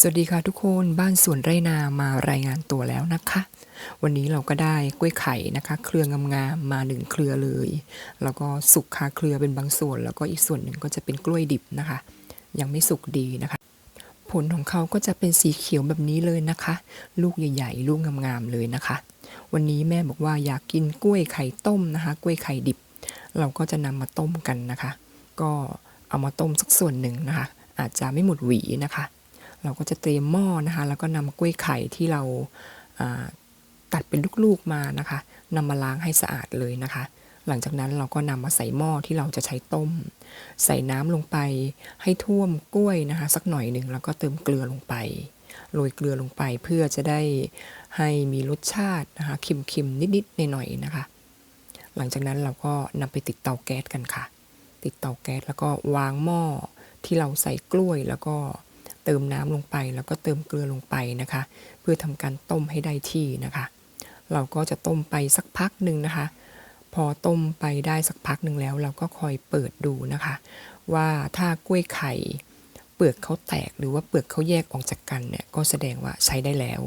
สวัสดีค่ะทุกคนบ้านสวนไรนามารายงานตัวแล้วนะคะ วันนี้เราก็ได้กล้วยไข่นะคะ เครืองามๆมาหนึ่งเครือเลย แล้วก็สุกคาเครือเป็นบางส่วน แล้วก็อีกส่วนหนึ่งก็จะเป็นกล้วยดิบนะคะ ยังไม่สุกดีนะคะ ผลของเขาก็จะเป็นสีเขียวแบบนี้เลยนะคะ ลูกใหญ่ ๆ ลูกงามๆเลยนะคะ วันนี้แม่บอกว่าอยากกินกล้วยไข่ต้มนะคะ กล้วยไข่ดิบ เราก็จะนำมาต้มกันนะคะ ก็เอามาต้มสักส่วนหนึ่งนะคะ อาจจะไม่หมดหวีนะคะ เราก็จะเตรียมหม้อนะคะ แล้วก็นำกล้วยไข่ที่เราาตัดเป็นลูกๆมานะคะนำมาล้างให้สะอาดเลยนะคะ หลังจากนั้นเราก็นำมาใส่หม้อที่เราจะใช้ต้ม ใส่น้ำลงไปให้ท่วมกล้วยนะคะ สักหน่อยหนึ่งแล้วก็เติมเกลือลงไปโรยเกลือลงไปเพื่อจะได้ให้มีรสชาตินะคะเค็มๆนิดๆหน่อยๆนะคะ หลังจากนั้นเราก็นำไปติดเตาแก๊สกันค่ะ ติดเตาแก๊สแล้วก็วางหม้อที่เราใส่กล้วยแล้วก็ เติมน้ำลงไปแล้วก็เติมเกลือลงไปนะคะ เพื่อทำการต้มให้ได้ที่นะคะ เราก็จะต้มไปสักพักหนึ่งนะคะ พอต้มไปได้สักพักหนึ่งแล้ว เราก็คอยเปิดดูนะคะ ว่าถ้ากล้วยไข่ เปลือกเขาแตกหรือว่าเปลือกเขาแยกออกจากกันเนี่ยก็แสดงว่าใช้ได้แล้ว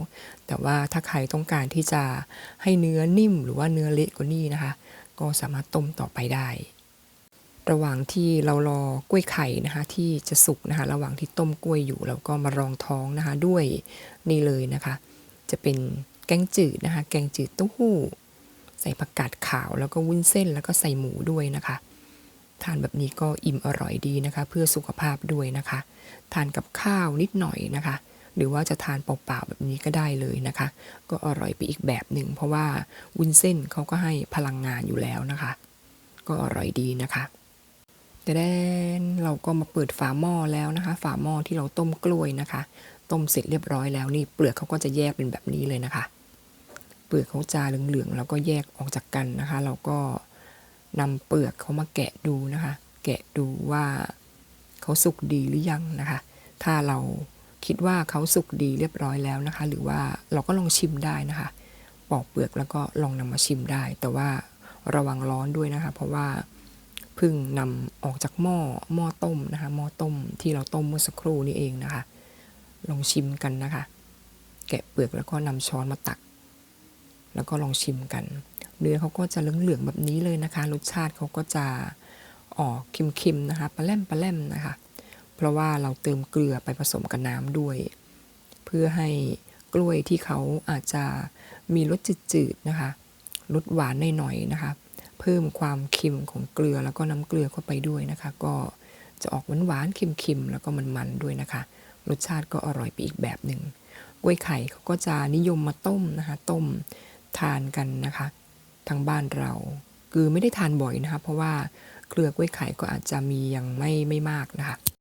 แต่ว่าถ้าใครต้องการที่จะให้เนื้อนิ่มหรือว่าเนื้อเละกว่านี้นะคะ ก็สามารถต้มต่อไปได้ ระหว่างที่เรารอกล้วยไข่นะคะที่จะสุกนะคะระหว่างที่ต้มกล้วยอยู่เราก็มารองท้องนะคะด้วยนี่เลยนะคะ จะเป็นแกงจืดนะคะแกงจืดเต้าหู้ ใส่ผักกาดขาวแล้วก็วุ้นเส้นแล้วก็ใส่หมูด้วยนะคะ ทานแบบนี้ก็อิ่มอร่อยดีนะคะ เพื่อสุขภาพด้วยนะคะ ทานกับข้าวนิดหน่อยนะคะ หรือว่าจะทานเปล่าๆแบบนี้ก็ได้เลยนะคะ ก็อร่อยไปอีกแบบหนึ่งเพราะว่าวุ้นเส้นเขาก็ให้พลังงานอยู่แล้วนะคะ ก็อร่อยดีนะคะ แต่แดนเราก็มาเปิดฝาหม้อแล้วนะคะ ฝาหม้อที่เราต้มกล้วยนะคะ ต้มเสร็จเรียบร้อยแล้วนี่เปลือกเขาก็จะแยกเป็นแบบนี้เลยนะคะ เปลือกเขาจะเหลืองๆแล้วก็แยกออกจากกันนะคะ เราก็นำเปลือกเขามาแกะดูนะคะ แกะดูว่าเขาสุกดีหรือยังนะคะ ถ้าเราคิดว่าเขาสุกดีเรียบร้อยแล้วนะคะ หรือว่าเราก็ลองชิมได้นะคะ ปอกเปลือกแล้วก็ลองนำมาชิมได้ แต่ว่าระวังร้อนด้วยนะคะ เพราะว่า พิ่งนำออกจากหม้อหม้อต้มนะคะหม้อต้มที่เราต้มเมื่อสักครู่นี้เองนะคะ ลองชิมกันนะคะ แกะเปลือกแล้วก็นำช้อนมาตัก แล้วก็ลองชิมกัน เนื้อเขาก็จะเหลืองๆแบบนี้เลยนะคะ รสชาติเขาก็จะออกเค็มๆนะคะปลาแล่มปลาแล่มนะคะ เพราะว่าเราเติมเกลือไปผสมกับน้ำด้วย เพื่อให้กล้วยที่เขาอาจจะมีรสจืดๆนะคะรสหวานหน่อยๆนะคะ พิ่มความเค็มของเกลือแล้วก็น้ำเกลือเข้าไปด้วยนะคะ ก็จะออกหวานๆเค็มๆแล้วก็มันๆด้วยนะคะ รสชาติก็อร่อยไปอีกแบบหนึ่งกล้วยไข่เขาก็จะนิยมมาต้มนะคะ ต้มทานกันนะคะ ทางบ้านเรา คือไม่ได้ทานบ่อยนะคะ เพราะว่าเกลือกล้วยไข่ก็อาจจะมียังไม่ไม่มากนะคะ